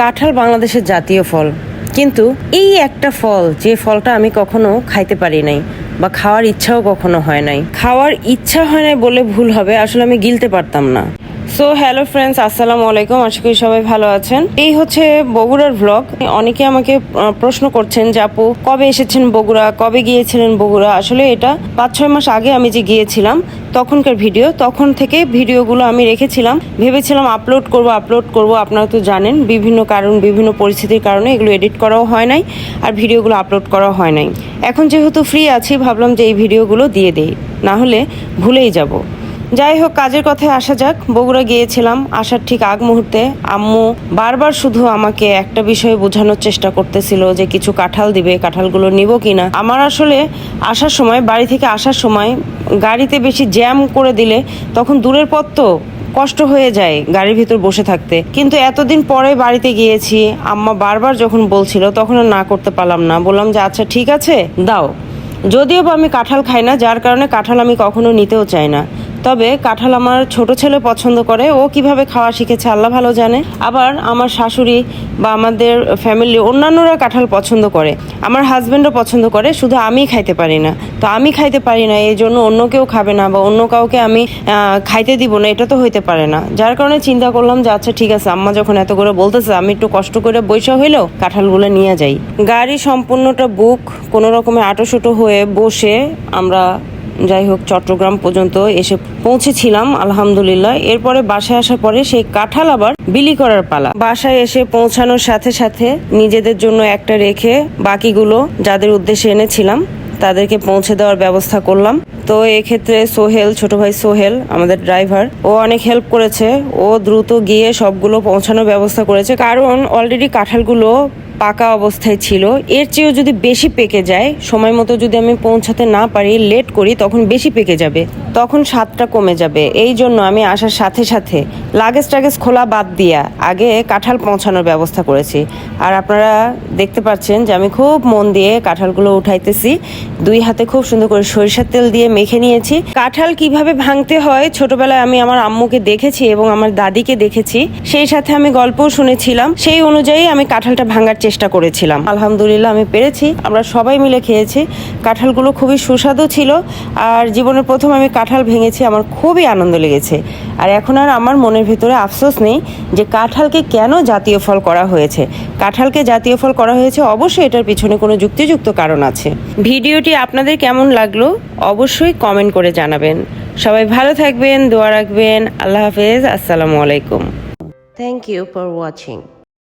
কাঁঠাল বাংলাদেশের জাতীয় ফল। কিন্তু এই একটা ফল, যে ফলটা আমি কখনো খাইতে পারি নাই বা খাওয়ার ইচ্ছাও কখনো হয় নাই। খাওয়ার ইচ্ছা হয় নাই বলে ভুল হবে, আসলে আমি গিলতে পারতাম না। সো হ্যালো ফ্রেন্ডস আসসালামু আলাইকুম। আশা করি সবাই ভালো আছেন। এই হচ্ছে বগুড়ার ভ্লগ অনেকে আমাকে প্রশ্ন করছেন যে আপু, কবে এসেছেন বগুড়া? কবে গিয়েছিলেন বগুড়া? আসলে এটা পাঁচ, ছয় মাস আগে আমি যে গিয়েছিলাম, তখনকার ভিডিও তখন থেকে ভিডিওগুলো আমি রেখেছিলাম। ভেবেছিলাম আপলোড করব আপলোড করব, আপনারা তো জানেন, বিভিন্ন কারণ, বিভিন্ন পরিস্থিতির কারণে এগুলো এডিট করাও হয় নাই, আর ভিডিওগুলো আপলোড করাও হয় নাই। এখন যেহেতু ফ্রি আছি, ভাবলাম যে এই ভিডিওগুলো দিয়ে দেই। না হলে ভুলেই যাব। যাই হোক কাজের কথায় আসা যাক। বগুড়া গিয়েছিলাম, আসার ঠিক আগ মুহূর্তে। আম্মু বারবার শুধু আমাকে একটা বিষয়ে বোঝানোর চেষ্টা করতেছিল যে কিছু কাঁঠাল দিবে, কাঁঠালগুলো নিব কিনা। আমার আসলে আসার সময়, বাড়ি থেকে আসার সময় গাড়িতে বেশি জ্যাম করে দিলে তখন দূরের পথ তো কষ্ট হয়ে যায় গাড়ির ভিতর বসে থাকতে। কিন্তু এতদিন পরে বাড়িতে গিয়েছি, আম্মা বারবার যখন বলছিল তখন আর না করতে পারলাম না। বললাম যে আচ্ছা ঠিক আছে, দাও। যদিও বা আমি কাঁঠাল খাই না, যার কারণে কাঁঠাল আমি কখনো নিতেও চাই না। তবে কাঁঠাল আমার ছোট ছেলে পছন্দ করে। ও কীভাবে খাওয়া শিখেছে আল্লাহ ভালো জানে। আবার আমার শাশুড়ি বা আমাদের ফ্যামিলি অন্যান্যরা কাঁঠাল পছন্দ করে। আমার হাজব্যান্ডও পছন্দ করে, শুধু আমি খাইতে পারি না। তো আমি খাইতে পারি না, এই জন্য অন্য কেউ খাবে না বা অন্য কাউকে আমি খাইতে দিব না, এটা তো হইতে পারে না। যার কারণে চিন্তা করলাম যে আচ্ছা ঠিক আছে, আম্মা যখন এত করে বলতেছে, আমি একটু কষ্ট করে বৈশা হইলেও কাঁঠালগুলো নিয়ে যাই। গাড়ি সম্পূর্ণটা বুক কোনো রকমের আটোশুটো হয়ে বসে আমরা যাই হোক, চট্টগ্রাম পর্যন্ত এসে পৌঁছেছিলাম, আলহামদুলিল্লাহ। এরপরে বাসায় আসার পরে সেই কাঁঠাল আবার বিলি করার পালা। বাসায় এসে পৌঁছানোর সাথে সাথে নিজেদের জন্য একটা রেখে বাকিগুলো যাদের উদ্দেশ্যে এনেছিলাম, তাদেরকে পৌঁছে দেওয়ার ব্যবস্থা করলাম। তো এক্ষেত্রে সোহেল, ছোট ভাই সোহেল, আমাদের ড্রাইভার, ও অনেক হেল্প করেছে। ও দ্রুত গিয়ে সবগুলো পৌঁছানোর ব্যবস্থা করেছে। কারণ অলরেডি কাঁঠালগুলো পাকা অবস্থায় ছিল। এর চেয়েও যদি বেশি পেকে যায়, সময় মতো যদি আমি পৌঁছাতে না পারি লেট করি, তখন বেশি পেকে যাবে। তখন স্বাদটা কমে যাবে। এই জন্য আমি আসার সাথে সাথে লাগেজ টাগেজ খোলা বাদ দিয়া আগে কাঁঠাল পৌঁছানোর ব্যবস্থা করেছি। আর আপনারা দেখতে পাচ্ছেন যে আমি খুব মন দিয়ে কাঁঠালগুলো উঠাইতেছি। দুই হাতে খুব সুন্দর করে সরিষার তেল দিয়ে মেখে নিয়েছি। কাঁঠাল কীভাবে ভাঙতে হয় ছোটবেলায় আমি আমার আম্মুকে দেখেছি এবং আমার দাদিকে দেখেছি। সেই সাথে আমি গল্পও শুনেছিলাম। সেই অনুযায়ী আমি কাঁঠালটা ভাঙার চেষ্টা করেছিলাম। আলহামদুলিল্লাহ আমি পেরেছি। আমরা সবাই মিলে খেয়েছি। কাঁঠালগুলো খুবই সুস্বাদু ছিল। আর জীবনের প্রথম আমি কাঁঠাল ভেঙেছি, আমার খুবই আনন্দ লেগেছে। আর এখন আর আমার মনের ভেতরে আফসোস নেই যে কাঁঠালকে কেন জাতীয় ফল করা হয়েছে। কাঁঠালকে জাতীয় ফল করা হয়েছে, অবশ্যই এটার পিছনে কোনো যুক্তিযুক্ত কারণ আছে। ভিডিওটি আপনাদের কেমন লাগল, অবশ্যই কমেন্ট করে জানাবেন। সবাই ভালো থাকবেন, দোয়া রাখবেন, আল্লাহ হাফেজ, আসসালামু আলাইকুম। Thank you for watching